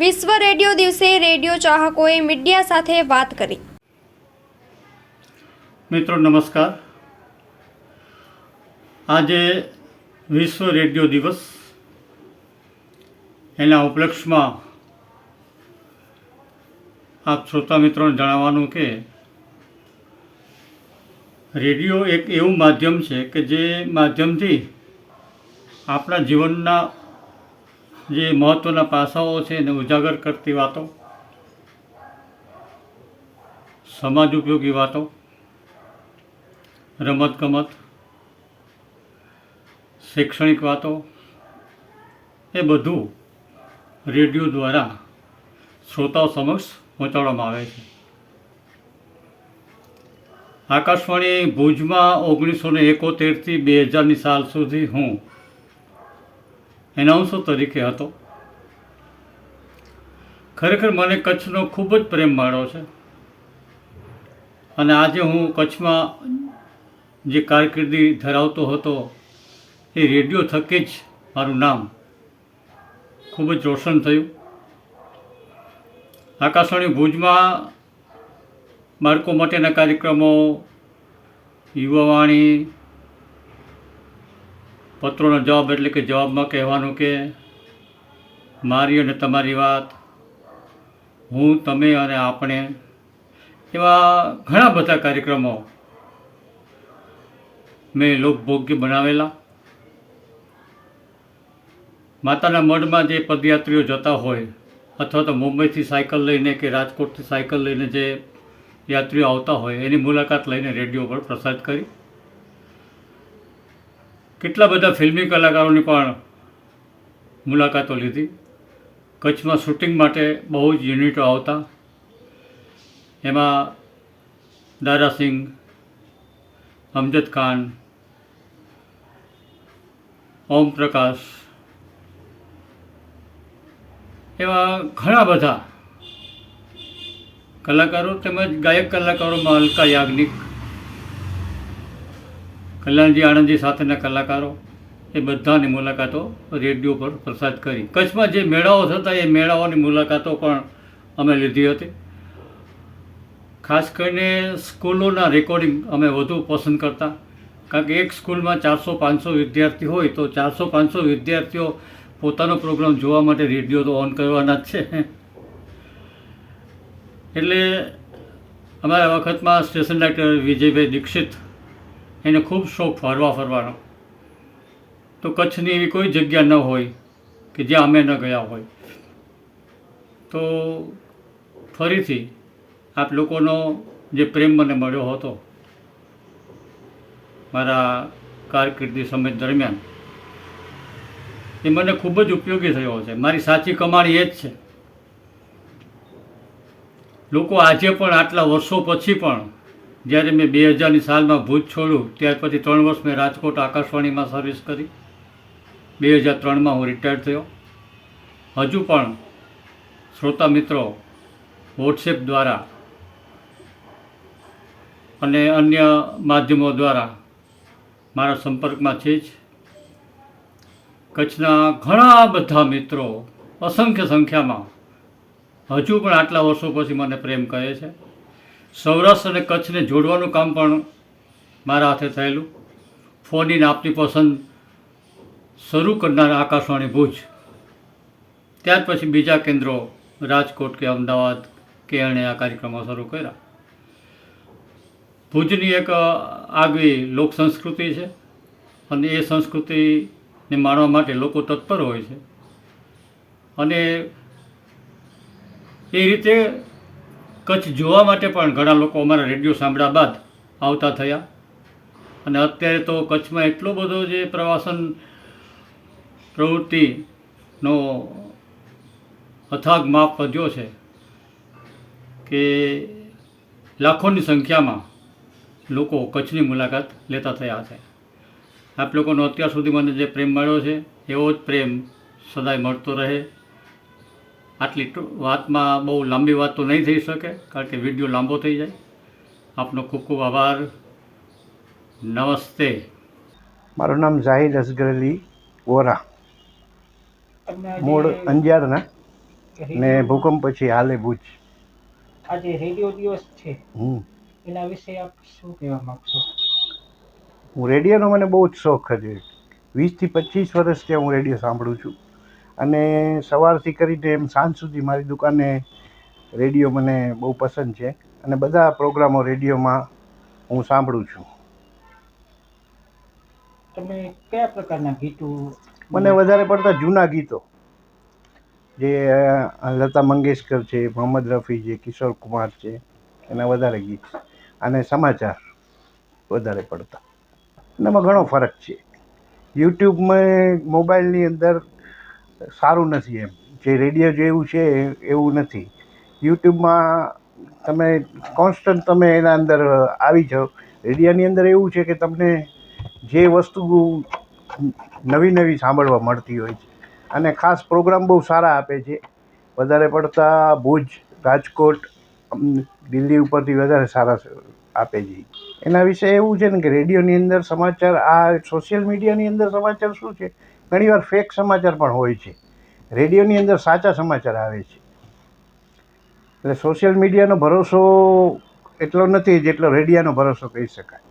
વિશ્વ રેડિયો દિવસે radio ચાહકોએ media સાથે વાત કરી. મિત્રો, નમસ્કાર. આજે વિશ્વ રેડિયો દિવસ. એના ઉપલક્ષમાં આપ શ્રોતા મિત્રોને જણાવવાનું કે રેડિયો એક એવું માધ્યમ છે કે જે માધ્યમથી આપણા જીવનના જે મહત્ત્વના પાસાઓ છે એને ઉજાગર કરતી વાતો, સમાજ ઉપયોગી વાતો, રમતગમત, શૈક્ષણિક વાતો, એ બધું રેડિયો દ્વારા શ્રોતાઓ સમક્ષ પહોંચાડવામાં આવે છે. આકાશવાણી ભુજમાં ઓગણીસો ને એકોતેરથી બે હજારની સાલ સુધી હું એનાઉન્સર તરીકે હતો. ખરેખર મને કચ્છનો ખૂબ જ પ્રેમ મળ્યો છે. અને આજે હું કચ્છમાં જે કારકિર્દી ધરાવતો હતો, એ રેડિયો થકી જ મારું નામ ખૂબ જ રોશન થયું. આકાશવાણી ભુજમાં બાળકો માટેના કાર્યક્રમો, યુવાવાણી પત્રોનો જવાબ એટલે કે જવાબમાં કહેવાનું કે, મારી અને તમારી વાત, હું, તમે અને આપણે. એવા ઘણા બધા કાર્યક્રમો મેં લોકભોગ્ય બનાવેલા. માતાના મઢમાં જે પદયાત્રીઓ જતા હોય, અથવા તો મુંબઈથી સાયકલ લઈને કે રાજકોટથી સાયકલ લઈને જે યાત્રીઓ આવતા હોય, એની મુલાકાત લઈને રેડિયો પર પ્રસારિત કરી. કેટલા બધા ફિલ્મી કલાકારોની પણ મુલાકાતો લીધી. કચ્છમાં શૂટિંગ માટે બહુ જ યુનિટો આવતા. એમાં દારાસિંહ અમજદ ખાન, ઓમ પ્રકાશ, એવા ઘણા બધા કલાકારો તેમજ ગાયક કલાકારોમાં અલકા યાજ્ઞિક કલ્યાણજી આણંદજી સાથેના કલાકારો એ બધાની મુલાકાતો રેડિયો પર પ્રસાદ કરી. કચ્છમાં જે મેળાઓ થતા એ મેળાઓની મુલાકાતો પણ અમે લીધી હતી. ખાસ કરીને સ્કૂલોના રેકોર્ડિંગ અમે વધુ પસંદ કરતા. કારણ કે એક સ્કૂલમાં ચારસો પાંચસો વિદ્યાર્થી હોય તો ચારસો પાંચસો વિદ્યાર્થીઓ પોતાનો પ્રોગ્રામ જોવા માટે રેડિયો તો ઓન કરવાના જ છે. એટલે અમારા વખતમાં સ્ટેશન ડાયરેક્ટર વિજયભાઈ દીક્ષિત એને ખૂબ શોખ ફરવા ફરવાનો. તો કચ્છની એવી કોઈ જગ્યા ન હોય કે જ્યાં અમે ન ગયા હોય. તો ફરીથી આપ લોકોનો જે પ્રેમ મને મળ્યો હતો મારા કારકિર્દી સમય દરમિયાન, એ મને ખૂબ જ ઉપયોગી થયો છે. મારી સાચી કમાણી એ જ છે. લોકો આજે પણ આટલા વર્ષો પછી પણ જ્યારે મેં બે હજારની સાલમાં ભૂજ છોડ્યું, ત્યાર પછી ત્રણ વર્ષ મેં રાજકોટ આકાશવાણીમાં સર્વિસ કરી. બે હજાર ત્રણમાં હું રિટાયર થયો. હજુ પણ શ્રોતા મિત્રો વોટ્સએપ દ્વારા અને અન્ય માધ્યમો દ્વારા મારા સંપર્કમાં છે જ. કચ્છના ઘણા બધા મિત્રો અસંખ્ય સંખ્યામાં હજુ પણ આટલા વર્ષો પછી મને પ્રેમ કહે છે. સૌરાષ્ટ્ર અને કચ્છને જોડવાનું કામ પણ મારા હાથે થયેલું. ફોન ઇન આપની પસંદ શરૂ કરનાર આકાશવાણી ભુજ. ત્યાર પછી બીજા કેન્દ્રો રાજકોટ કે અમદાવાદ કે એણે આ કાર્યક્રમો શરૂ કર્યા. ભુજની એક આગવી લોક સંસ્કૃતિ છે અને એ સંસ્કૃતિને માણવા માટે લોકો તત્પર હોય છે. અને એ રીતે કચ્છ જોવા માટે પણ ઘણા લોકો અમારા રેડિયો સાંભળ્યા બાદ આવતા થયા. અને અત્યારે તો કચ્છમાં એટલો બધો જે પ્રવાસન પ્રવૃત્તિનો અથાગ માપ વધ્યો છે કે લાખોની સંખ્યામાં લોકો કચ્છની મુલાકાત લેતા થયા છે. આપ લોકોનો અત્યાર સુધી મને જે પ્રેમ મળ્યો છે, એવો જ પ્રેમ સદાય મળતો રહે. આટલી વાતમાં બહુ લાંબી વાત તો નહીં થઈ શકે કારણ કે વીડિયો લાંબો થઈ જાય. આપનો ખૂબ ખૂબ આભાર. નમસ્તે. મારું નામ ઝાહિદ અસગર અલી વોરા. મૂળ અંજારના ને ભૂકંપ પછી હાલે ભુજ. આજે રેડિયો દિવસ છે. એના વિશે આપ શું કહેવા માગશો? હું રેડિયોનો મને બહુ જ શોખ છે. વીસથી પચીસ વર્ષથી હું રેડિયો સાંભળું છું. અને સવારથી કરીને એમ સાંજ સુધી મારી દુકાને રેડિયો મને બહુ પસંદ છે. અને બધા પ્રોગ્રામો રેડિયોમાં હું સાંભળું છું. તમે કયા પ્રકારના ગીતો? મને વધારે પડતા જૂના ગીતો. જે લતા મંગેશકર છે મોહમ્મદ રફી છે કિશોર કુમાર છે એના વધારે ગીત. અને સમાચાર વધારે પડતા. એમાં ઘણો ફરક છે. યુટ્યુબમાં મોબાઈલની અંદર સારું નથી એમ. જે રેડિયો જેવું છે એવું નથી. યુટ્યુબમાં તમે કોન્સ્ટન્ટ તમે એના અંદર આવી જાઓ. રેડિયાની અંદર એવું છે કે તમને જે વસ્તુ નવી નવી સાંભળવા મળતી હોય છે. અને ખાસ પ્રોગ્રામ બહુ સારા આપે છે. વધારે પડતા ભુજ, રાજકોટ દિલ્હી ઉપરથી વધારે સારા આપે છે. એના વિશે એવું છે ને કે રેડિયોની અંદર સમાચાર, આ સોશિયલ મીડિયાની અંદર સમાચાર શું છે? ઘણીવાર ફેક સમાચાર પણ હોય છે. રેડિયોની અંદર સાચા સમાચાર આવે છે. એટલે સોશિયલ મીડિયાનો ભરોસો એટલો નથી જેટલો રેડિયાનો ભરોસો કહી શકાય.